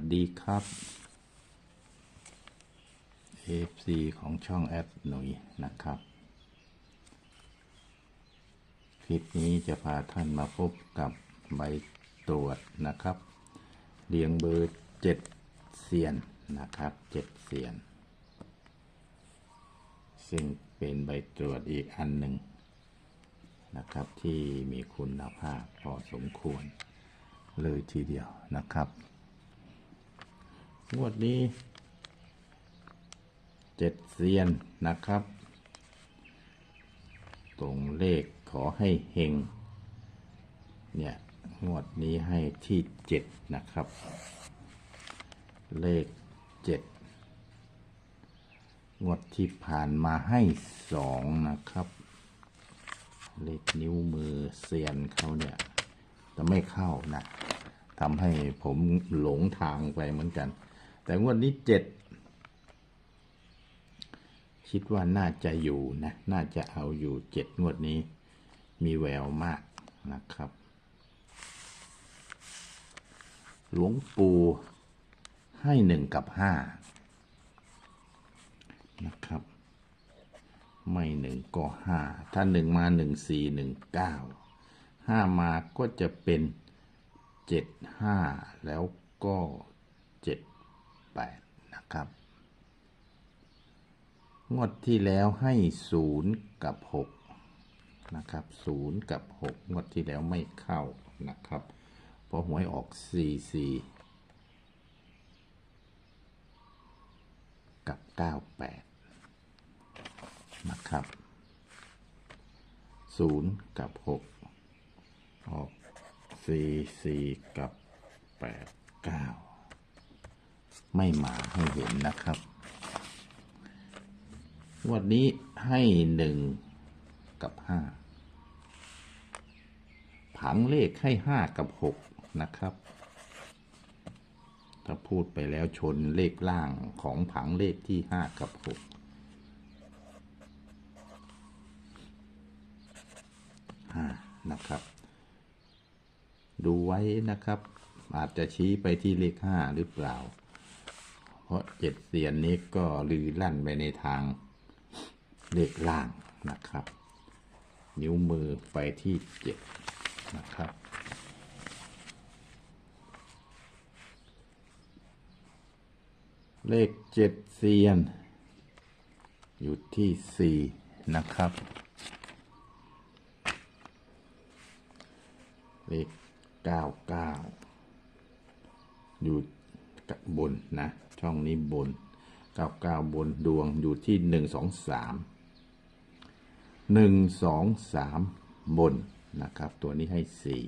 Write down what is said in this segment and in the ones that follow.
วัสดีครับ FC ของช่องแอดหนุยนะครับ คลิปนี้จะพาท่านมาพบกับใบตรวจนะครับ เรียงเบอร์เจ็ดเซียนนะครับเจ็ดเซียน ซึ่งเป็นใบตรวจอีกอันหนึ่งนะครับที่มีคุณภาพพอสมควรเลยทีเดียวนะครับ งวดนี้เจ็ดเซียนนะครับ ตรงเลขขอให้เฮงเนี่ยงวดนี้ให้ที่เจ็ดนะครับ เลขเจ็ดงวดที่ผ่านมาให้สองนะครับ เลขนิ้วมือเซียนเขาเนี่ยจะไม่เข้านะทำให้ผมหลงทางไปเหมือนกัน แต่งวดนี้เจ็ดคิดว่าน่าจะอยู่นะ น่าจะเอาอยู่เจ็ดงวดนี้มีแววมากนะครับ หลวงปู่ให้หนึ่งกับห้านะครับ ไม่หนึ่งก็ห้าถ้าหนึ่งมาหนึ่งสี่หนึ่งเก้าห้ามาก็จะเป็นเจ็ดห้าแล้วก็ 8 นะครับ งวดที่แล้วให้ 0 กับ 6 นะครับ 0 กับ 6 งวดที่แล้วไม่เข้านะครับ เพราะหวยออก 44 กับ 98 นะครับ 0 กับ 6 ออก 44 กับ 89 ไม่มาให้เห็นนะครับงวดนี้ให้หนึ่งกับห้าผังเลขให้ห้ากับหกนะครับ ถ้าพูดไปแล้วชนเลขล่างของผังเลขที่ห้ากับหกห้านะครับ ดูไว้นะครับ อาจจะชี้ไปที่เลขห้าหรือเปล่า เพราะเจ็ดเสียนนี้ก็ลือลั่นไปในทางเลขล่างนะครับ นิ้วมือไปที่เจ็ดนะครับเลขเจ็ดเซียน อยู่ที่สี่นะครับ เลขเก้าเก้าอยู่กับบนนะ ช่องนี้บนกาเก้าบนดวงอยู่ที่หนึ่งสองสามหนึ่งสองสามบนนะครับ ตัวนี้ให้สี่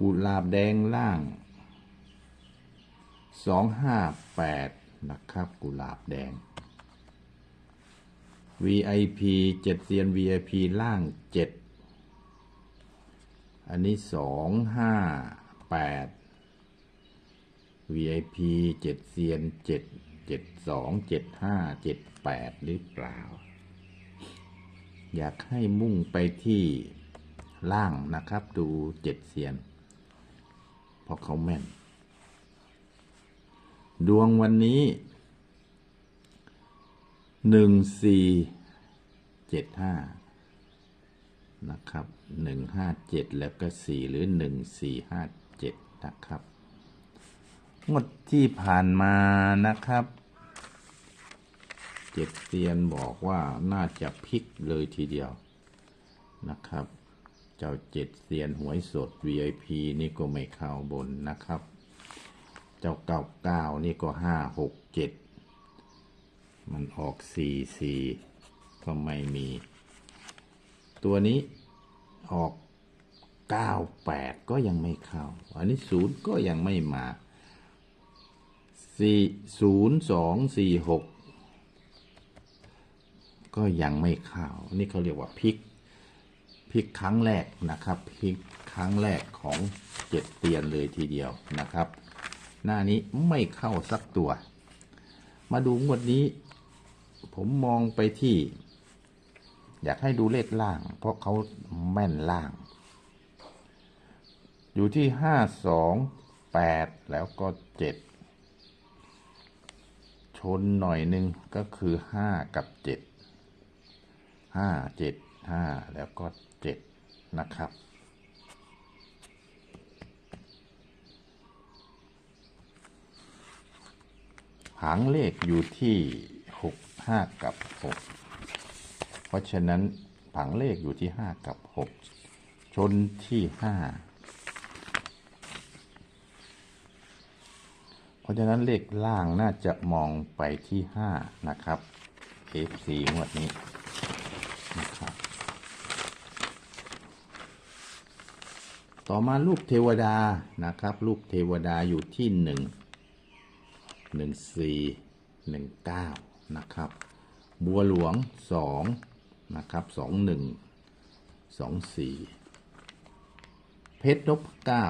กุหลาบแดงล่างสองห้าแปดนะครับ กุหลาบแดง VIP เจ็ดเซียน VIP ล่างเจ็ดอันนี้สองห้าแปด VIP เจ็ดเซียนเจ็ดเจ็ดสองเจ็ดห้าเจ็ดแปดหรือเปล่า อยากให้มุ่งไปที่ล่างนะครับ ดูเจ็ดเซียนเพราะเขาแม่น ดวงวันนี้หนึ่งสี่เจ็ดห้านะครับหนึ่งห้าเจ็ดแล้วก็สี่หรือหนึ่งสี่ห้าเจ็ดนะครับ งวดที่ผ่านมานะครับ เจ็ดเซียนบอกว่าน่าจะพลิกเลยทีเดียวนะครับ เจ้าเจ็ดเซียนหวยสด VIP นี่ก็ไม่เข้าบนนะครับ เจ้าเก้าเก้านี่ก็ห้าหกเจ็ดมันออกสี่สี่ก็ไม่มี ตัวนี้ออกเก้าแปดก็ยังไม่เข้า อันนี้ศูนย์ก็ยังไม่มา สี่ศูนย์สองสี่หกก็ยังไม่เข้านี่เขาเรียกว่าพลิกพลิกครั้งแรกนะครับพลิกครั้งแรกของเจ็ดเตียนเลยทีเดียวนะครับ หน้านี้ไม่เข้าสักตัว มาดูงวดนี้ ผมมองไปที่ อยากให้ดูเลขล่าง เพราะเขาแม่นล่าง อยู่ที่ห้าสองแปดแล้วก็เจ็ด ชนหน่อยหนึ่งก็คือห้ากับเจ็ดห้าเจ็ดห้าแล้วก็เจ็ดนะครับ หางเลขอยู่ที่หกห้ากับหกเพราะฉะนั้นผังเลขอยู่ที่ห้ากับหกชนที่ห้าเพ ราะฉะนั้นเลขล่างน่าจะมองไปที่ห้านะครับ F4 งวดนี้นะครับต่อมาลูกเทวดานะครับลูกเทวดาอยู่ที่หนึ่งหนึ่งสี่หนึ่งเก้านะครับ บัวหลวงสองนะครับสองหนึ่งสองสี่เพชรนพเก้า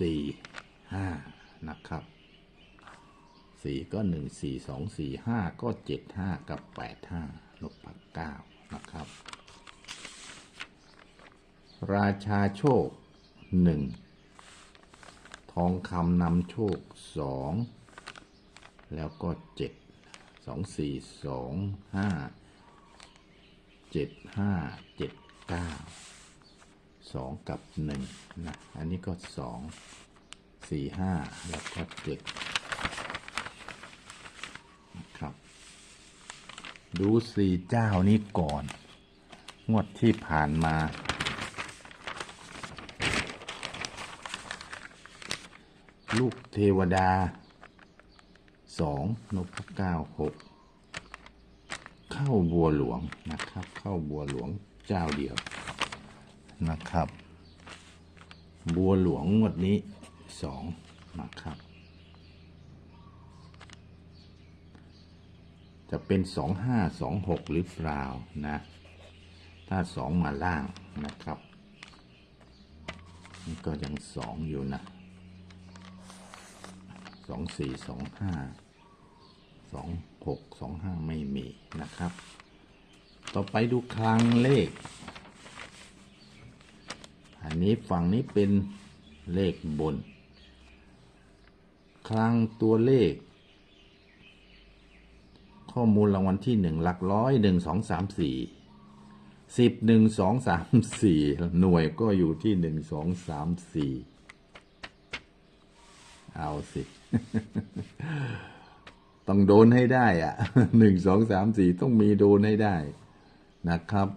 สี่ห้า นะครับสี่ก็หนึ่งสี่สองสี่ห้าก็เจ็ดห้ากับแปดห้านพเก้านะครับ ราชาโชคหนึ่งทองคำนำโชคสองแล้วก็เจ็ดสองสี่สองห้าเจ็ดห้าเจ็ดเก้าสองกับหนึ่งนะ อันนี้ก็สอง สี่ห้าแล้วก็เจ็ดนะครับ ดูสี่เจ้านี้ก่อน งวดที่ผ่านมา ลูกเทวดาสองนพเก้าหกเข้าบัวหลวงนะครับ เข้าบัวหลวงเจ้าเดียวนะครับ บัวหลวงงวดนี้ สองนะครับ จะเป็นสองห้าสองหกหรือเปล่านะ ถ้าสองมาล่างนะครับนี่ก็ยังสองอยู่นะสองสี่สองห้าสองหกสองห้าไม่มีนะครับ ต่อไปดูคลังเลข อันนี้ฝั่งนี้เป็นเลขบน คลังตัวเลข ข้อมูลรางวัลที่หนึ่งหลักร้อยหนึ่งสองสามสี่สิบหนึ่งสองสามสี่หน่วยก็อยู่ที่หนึ่งสองสามสี่เอาสิ ต้องโดนให้ได้อะหนึ่งสองสามสี่ต้องมีโดนให้ได้นะครับ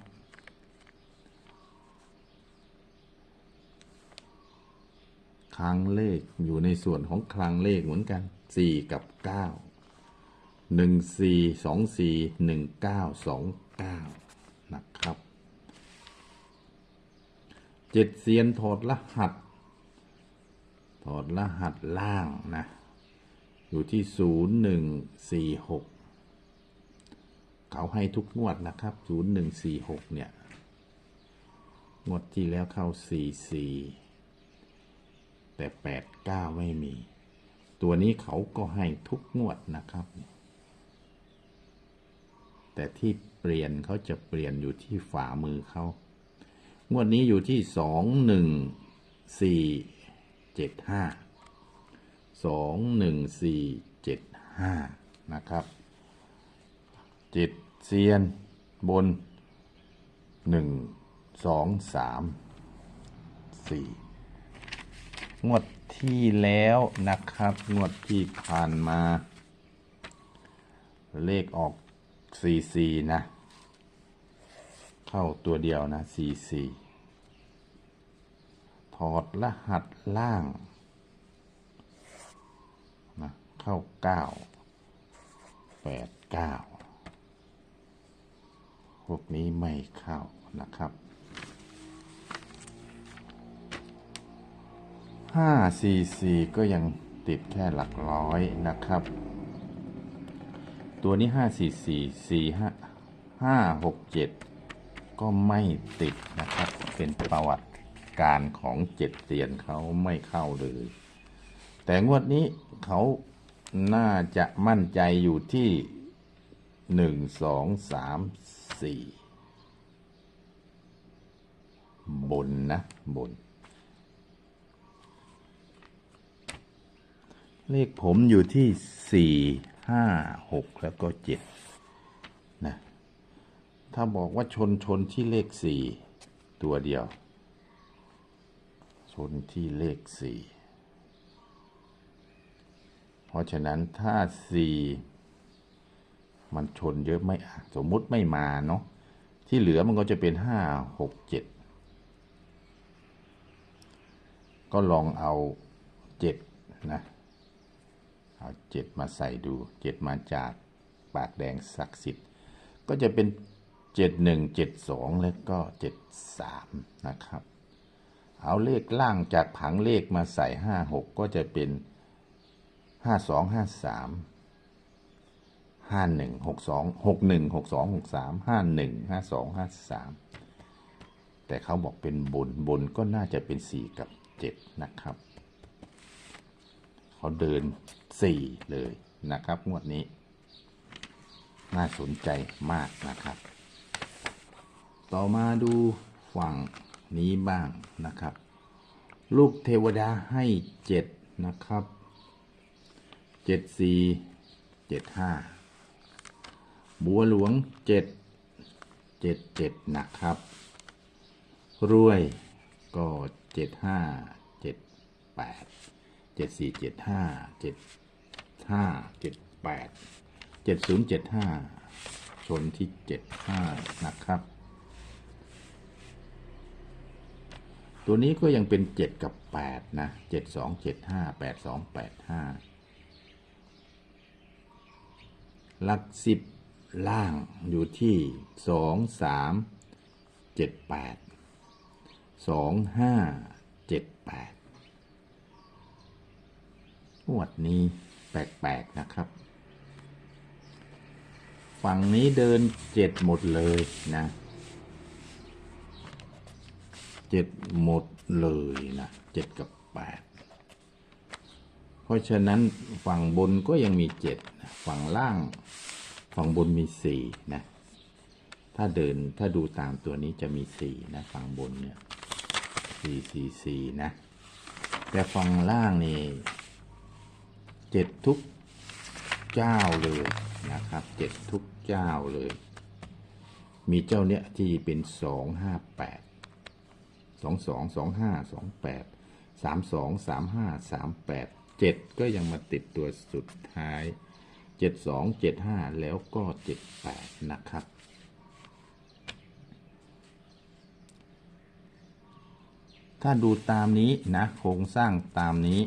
คลังเลขอยู่ในส่วนของคลังเลขเหมือนกันสี่กับเก้าหนึ่งสี่สองสี่หนึ่งเก้าสองเก้านะครับเจ็ดเซียนถอดรหัสถอดรหัสล่างนะ อยู่ที่ศูนย์หนึ่งสี่หกเขาให้ทุกงวดนะครับศูนย์หนึ่งสี่หกเนี่ย งวดที่แล้วเข้าสี่สี่ แต่แปดเก้าไม่มี ตัวนี้เขาก็ให้ทุกงวดนะครับ แต่ที่เปลี่ยนเขาจะเปลี่ยนอยู่ที่ฝ่ามือเขางวดนี้อยู่ที่สองหนึ่งสี่เจ็ดห้าสองหนึ่งสี่เจ็ดห้านะครับเจ็ดเซียนบนหนึ่งสองสามสี่ งวดที่แล้วนะครับ งวดที่ผ่านมา เลขออกสี่สี่นะ เข้าตัวเดียวนะสี่สี่ถอดรหัสล่างนะเข้าเก้าแปดเก้าพวกนี้ไม่เข้านะครับ ห้าสี่สี่ก็ยังติดแค่หลักร้อยนะครับ ตัวนี้ห้าสี่สี่สี่ห้าห้าหกเจ็ดก็ไม่ติดนะครับ เป็นประวัติการของเจ็ดเตียนเขาไม่เข้าเลย แต่งวดนี้เขาน่าจะมั่นใจอยู่ที่หนึ่งสองสามสี่บนนะ บน เลขผมอยู่ที่สี่ห้าหกแล้วก็เจ็ดนะถ้าบอกว่าชนชนที่เลขสี่ตัวเดียว ชนที่เลขสี่เพราะฉะนั้นถ้าสี่มันชนเยอะไม่สมมุติไม่มาเนาะที่เหลือมันก็จะเป็นห้าหกเจ็ดก็ลองเอาเจ็ดนะ เอาเจ็ดมาใส่ดูเจ็ดมาจากปากแดงศักดิ์สิทธิ์ ก็จะเป็นเจ็ดหนึ่งเจ็ดสองแล้วก็เจ็ดสามนะครับ เอาเลขล่างจากผังเลขมาใส่ห้าหกก็จะเป็นห้าสองห้าสามห้าหนึ่งหกสองหกหนึ่งหกสองหกสามห้าหนึ่งห้าสองห้าสามแต่เขาบอกเป็นบนบนก็น่าจะเป็นสี่กับเจ็ดนะครับ เขาเดิน 4 เลยนะครับ งวดนี้ น่าสนใจมากนะครับ ต่อมาดูฝั่งนี้บ้างนะครับ ลูกเทวดาให้ 7 นะครับ 74 75 บัวหลวง 7 77 นะครับ รวยก็ 75 78 เจ็ดสี่เจ็ดห้าเจ็ดห้าเจ็ดแปดเจ็ดศูนย์เจ็ดห้าชนที่เจ็ดห้านะครับ ตัวนี้ก็ยังเป็นเจ็ดกับแปดนะเจ็ดสองเจ็ดห้าแปดสองแปดห้าหลักสิบล่างอยู่ที่สองสามเจ็ดแปดสองห้าเจ็ดแปด งวดนี้แปลกๆนะครับ ฝั่งนี้เดินเจ็ดหมดเลยนะเจ็ดหมดเลยนะเจ็ดกับแปดเพราะฉะนั้นฝั่งบนก็ยังมีเจ็ดฝั่งล่างฝั่งบนมีสี่นะถ้าเดินถ้าดูตามตัวนี้จะมีสี่นะ ฝั่งบนเนี่ยสี่สี่สี่นะ แต่ฝั่งล่างนี่ เจ็ดทุกเจ้าเลยนะครับเจ็ดทุกเจ้าเลย มีเจ้าเนี้ยที่เป็นสองห้าแปดสองสองสองห้าสองแปดสามสองสามห้าสามแปดเจ็ดก็ยังมาติดตัวสุดท้ายเจ็ดสองเจ็ดห้าแล้วก็เจ็ดแปดนะครับถ้าดูตามนี้นะโครงสร้างตามนี้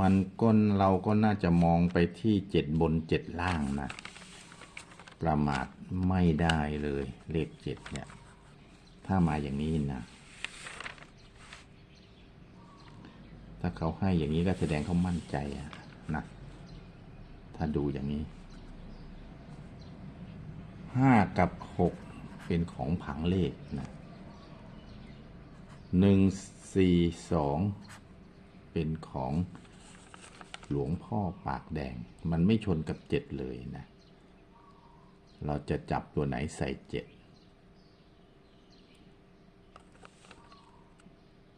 มันก็เราก็น่าจะมองไปที่เจ็ดบนเจ็ดล่างนะ ประมาทไม่ได้เลย เลขเจ็ดเนี่ย ถ้ามาอย่างนี้นะ ถ้าเขาให้อย่างนี้ก็แสดงเขามั่นใจอะนะ ถ้าดูอย่างนี้ห้ากับหกเป็นของผังเลขนะหนึ่งสี่สองเป็นของ หลวงพ่อปากแดง มันไม่ชนกับเจ็ดเลยนะ เราจะจับตัวไหนใส่เจ็ด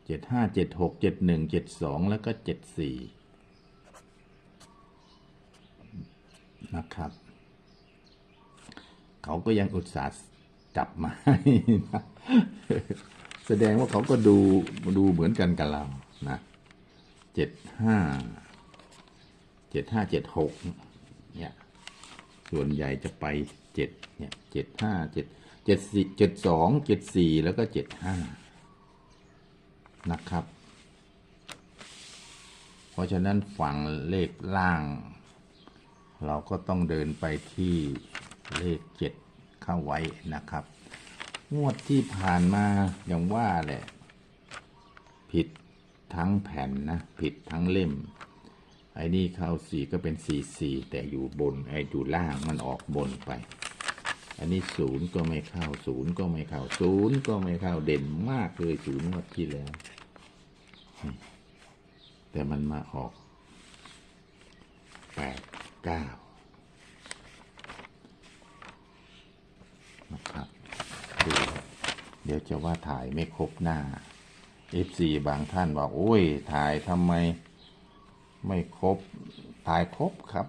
เจ็ดห้าเจ็ดหกเจ็ดหนึ่งเจ็ดสองแล้วก็เจ็ดสี่นะครับ เขาก็ยังอุตส่าห์จับมาให้นะแสดงว่าเขาก็ดูดูเหมือนกันกับเรานะเจ็ดห้า จ็ดห้าเจ็ดหกเนี่ยส่วนใหญ่จะไปเจ็ดเนี่ยเจ็ดห้าเจ็ดเจ็ดสี่เจ็ดสองเจ็ดสี่แล้วก็เจ็ดห้านะครับ เพราะฉะนั้นฝั่งเลขล่าง เราก็ต้องเดินไปที่เลขเจ็ดเข้าไว้นะครับ งวดที่ผ่านมาอย่างว่าแหละ ผิดทั้งแผ่นนะ ผิดทั้งเล่ม ไอ้นี่เข้าสี่ก็เป็นสี่สี่แต่อยู่บนไอ้อยู่ล่างมันออกบนไป อันนี้ศูนย์ก็ไม่เข้าศูนย์ก็ไม่เข้าศูนย์ก็ไม่เข้าเด่นมากเลยศูนย์งวดที่แล้ว แต่มันมาออกแปดเก้านะครับดูเดี๋ยวจะว่าถ่ายไม่ครบหน้า FC บางท่านบอกโอ้ยถ่ายทำไม ไม่ครบถ่ายครบครับ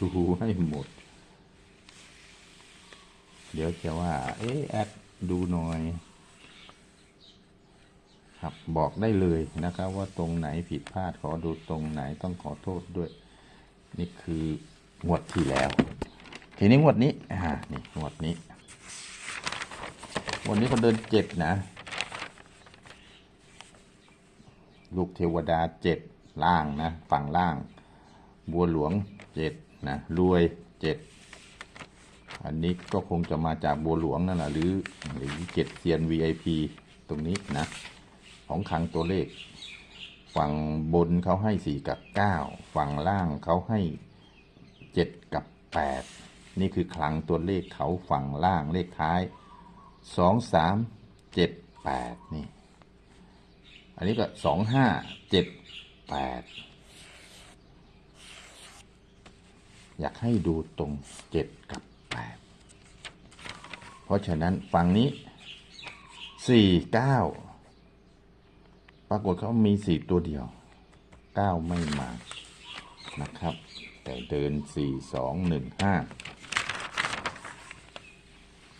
ดูให้หมด เดี๋ยวจะว่า เอ๊แอดดูหน่อย ครับบอกได้เลยนะครับ ว่าตรงไหนผิดพลาดขอดูตรงไหนต้องขอโทษด้วย นี่คืองวดที่แล้ว ทีนี้งวดนี้อ่านี่งวดนี้งวันนี้เขาเดินเจ็ดนะ ลูกเทวดาเจ็ด ล่างนะฝั่งล่าง บัวหลวงเจ็ดนะรวยเจ็ดอันนี้ก็คงจะมาจากบัวหลวงนั่นแหละหรือหรือเจ็ดเซียน VIP ตรงนี้นะ ของคังตัวเลข ฝั่งบนเขาให้สี่กับเก้าฝั่งล่างเขาให้เจ็ดกับแปดนี่คือคลังตัวเลขเขาฝั่งล่างเลขท้ายสองสามเจ็ดแปดนี่ อันนี้ก็สองห้าเจ็ด แปดอยากให้ดูตรงเจ็ดกับแปดเพราะฉะนั้นฝั่งนี้สี่เก้าปรากฏเขามีสี่ตัวเดียวเก้าไม่มานะครับ แต่เดินสี่สองหนึ่งห้า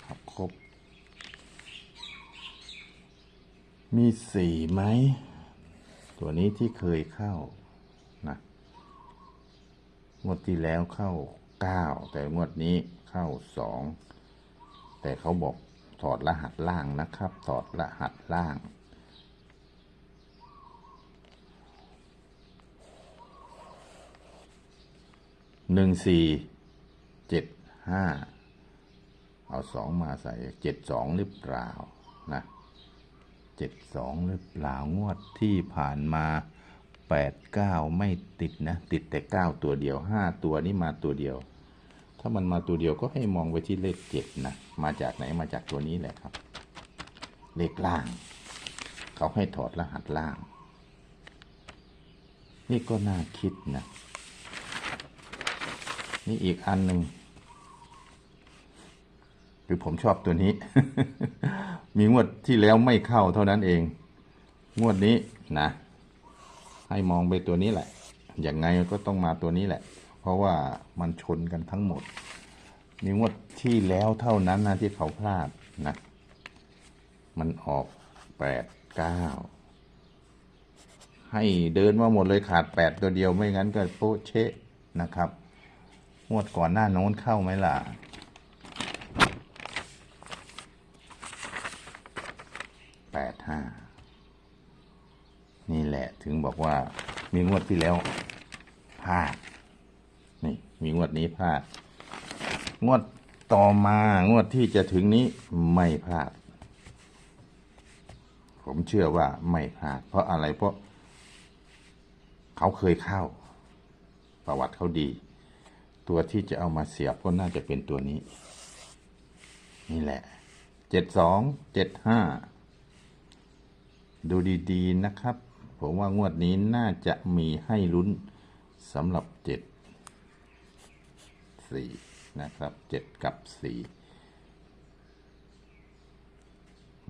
ครับครบ มีสี่ไหม ตัวนี้ที่เคยเข้านะงวดที่แล้วเข้าเก้าแต่งวดนี้เข้าสองแต่เขาบอกถอดรหัสล่างนะครับ ถอดรหัสล่าง หนึ่งสี่เจ็ดห้าเอาสองมาใส่เจ็ดสองหรือเปล่านะ เจ็ดสองหรือเปล่างวดที่ผ่านมาแปดเก้าไม่ติดนะ ติดแต่เก้าตัวเดียวห้าตัวนี้มาตัวเดียว ถ้ามันมาตัวเดียวก็ให้มองไปที่เลขเจ็ดนะ มาจากไหนมาจากตัวนี้แหละครับ เลขล่าง เขาให้ถอดรหัสล่าง นี่ก็น่าคิดนะ นี่อีกอันหนึ่ง คือผมชอบตัวนี้ มีงวดที่แล้วไม่เข้าเท่านั้นเอง งวดนี้นะ ให้มองไปตัวนี้แหละ อย่างไงก็ต้องมาตัวนี้แหละ เพราะว่ามันชนกันทั้งหมด มีงวดที่แล้วเท่านั้นนะที่เขาพลาดนะ มันออกแปดเก้าให้เดินมาหมดเลยขาดแปดตัวเดียวไม่งั้นก็โป๊ะเชะนะครับ งวดก่อนหน้าโน้นเข้าไหมล่ะ แปดห้านี่แหละถึงบอกว่ามีงวดที่แล้วพลาด นี่มีงวดนี้พลาด งวดต่อมางวดที่จะถึงนี้ไม่พลาด ผมเชื่อว่าไม่พลาด เพราะอะไรเพราะ เขาเคยเข้า ประวัติเขาดี ตัวที่จะเอามาเสียบก็น่าจะเป็นตัวนี้ นี่แหละเจ็ดสองเจ็ดห้า ดูดีๆนะครับ ผมว่างวดนี้น่าจะมีให้ลุ้นสำหรับเจ็ดสี่นะครับเจ็ดกับสี่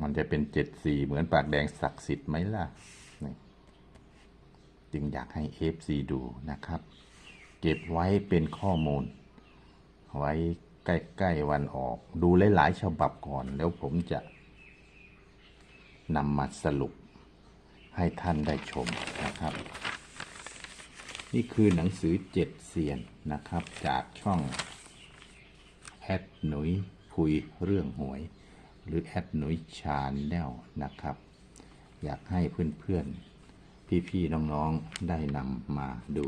มันจะเป็นเจ็ดสี่เหมือนปากแดงศักดิ์สิทธิ์ไหมล่ะนี่จึงอยากให้เอฟซีดูนะครับ เก็บไว้เป็นข้อมูล ไว้ใกล้ ๆ วันออก ดูหลาย ๆ ฉบับก่อน แล้วผมจะนำมาสรุป ให้ท่านได้ชมนะครับ นี่คือหนังสือเจ็ดเซียนนะครับ จากช่องแอดหนุยคุยเรื่องหวย หรือแอดหนุยชาแนลนะครับ อยากให้เพื่อนๆ พี่ๆ น้องๆ ได้นำมาดู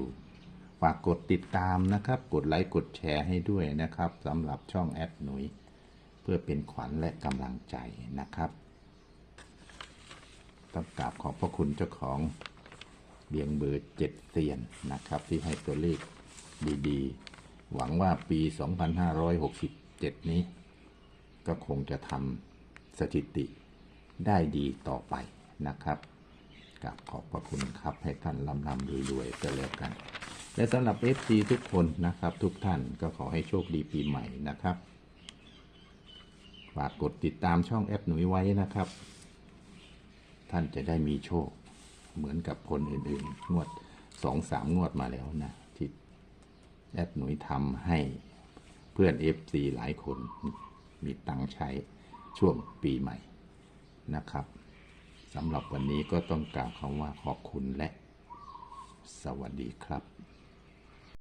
ฝากกดติดตามนะครับ กดไลค์กดแชร์ให้ด้วยนะครับสำหรับช่องแอดหนุย เพื่อเป็นขวัญและกำลังใจนะครับ ต้องกราบขอบพระคุณเจ้าของเบียงเบอร์เจ็ดเซียนนะครับ ที่ให้ตัวเลขดีๆ หวังว่าปี 2567 นี้ ก็คงจะทำสถิติได้ดีต่อไปนะครับกราบขอบพระคุณครับให้ท่านลำลำรวยๆก็แล้วกัน และสำหรับ FC ทุกคนนะครับ ทุกท่านก็ขอให้โชคดีปีใหม่นะครับฝากกดติดตามช่องแอปหนุ่ยไว้นะครับ ท่านจะได้มีโชค เหมือนกับคนอื่นๆ งวดสองสามงวดมาแล้วนะที่แอดหนุยทำให้เพื่อน FC หลายคนมีตังค์ใช้ช่วงปีใหม่นะครับสำหรับวันนี้ก็ต้องกล่าวคำว่าขอบคุณและ สวัสดีครับ